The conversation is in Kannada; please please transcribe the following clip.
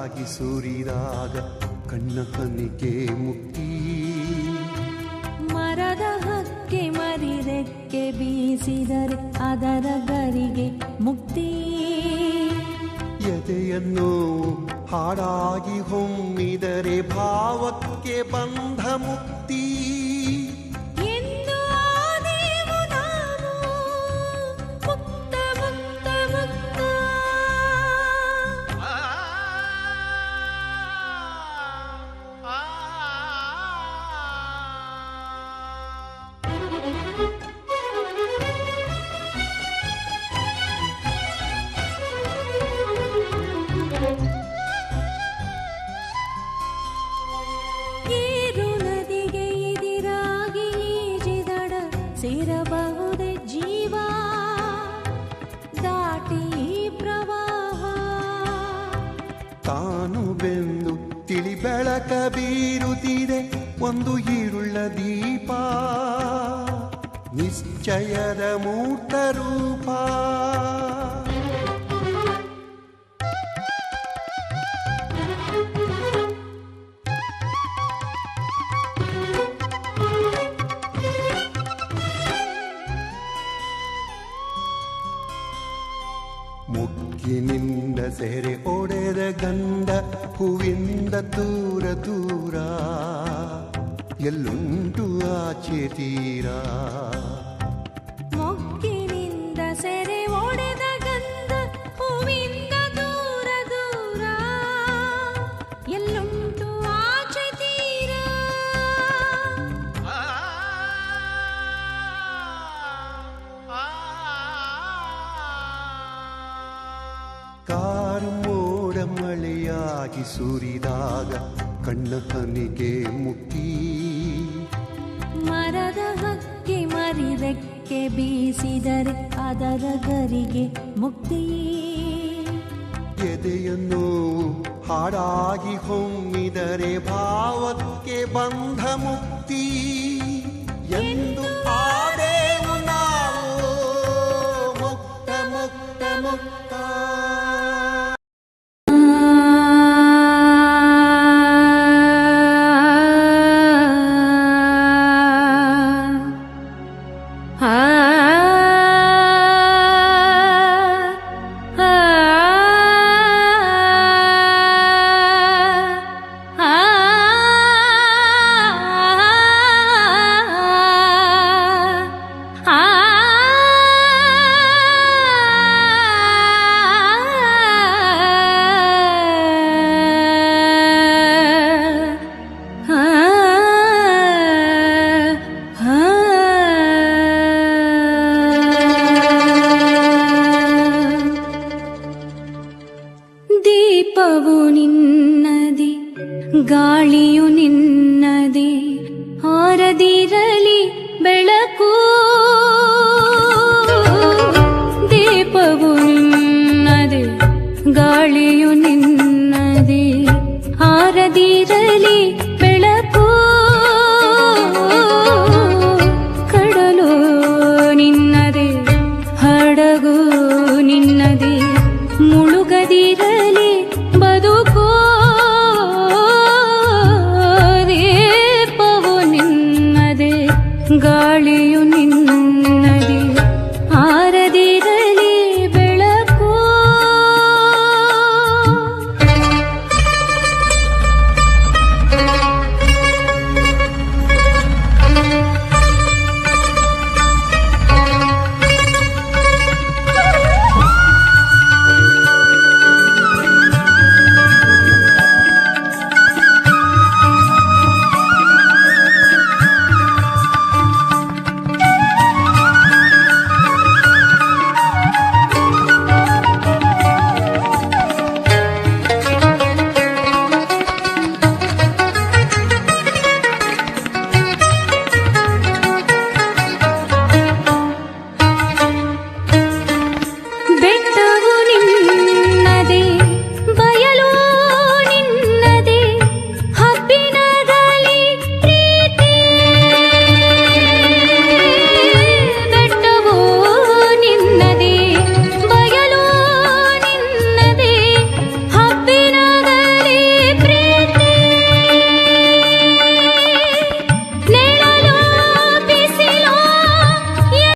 ಮಳೆಯಾಗಿ ಸುರಿದಾಗ ಕಣ್ಣ ಕನಿಗೆ ಮುಕ್ತಿ ಮರದ ಹಕ್ಕೆ ಮರಿರೆಕ್ಕೆ ಬೀಸಿದರೆ ಅದರ ಗರಿಗೆ ಮುಕ್ತಿ. ಎದೆಯನ್ನು ಹಾಡಾಗಿ ಹೊಮ್ಮಿದರೆ ಭಾವಕ್ಕೆ ಬಂಧ ಮುಕ್ತಿ ತಾನು ಬೆಂದು ತಿಳಿ ಬೆಳಕ ಬೀರುತ್ತಿದೆ ಒಂದು ಈರುಳ್ಳ ದೀಪ. ನಿಶ್ಚಯದ ಮೂರ್ತ ರೂಪ. ಸೆರೆ ಒಡೆದ ಗಂಧ ಹೂವಿಂದ ದೂರ ದೂರ. ಎಲ್ಲುಂಟು ಆಚೆ ತೀರಾ. ಮೊಗ್ಗಿನಿಂದ ಸೆರೆ ಮಳೆಯಾಗಿ ಸುರಿದಾಗ ಕಣ್ಣ ಹನಿಗೆ ಮುಕ್ತಿ ಮರದ ಹಕ್ಕಿ ಮರಿದಕ್ಕೆ ಬೀಸಿದರೆ ಅದರ ಗರಿಗೆ ಮುಕ್ತಿ. ಎದೆಯನ್ನು ಹಾಡಾಗಿ ಹೊಮ್ಮಿದರೆ ಭಾವಕ್ಕೆ ಬಂಧ ಮುಕ್ತಿ. ಎಂದು ಆಡೇವು ಗಾಳಿಯು ನಿನ್ನದೆ ಹಾರದಿರಲಿ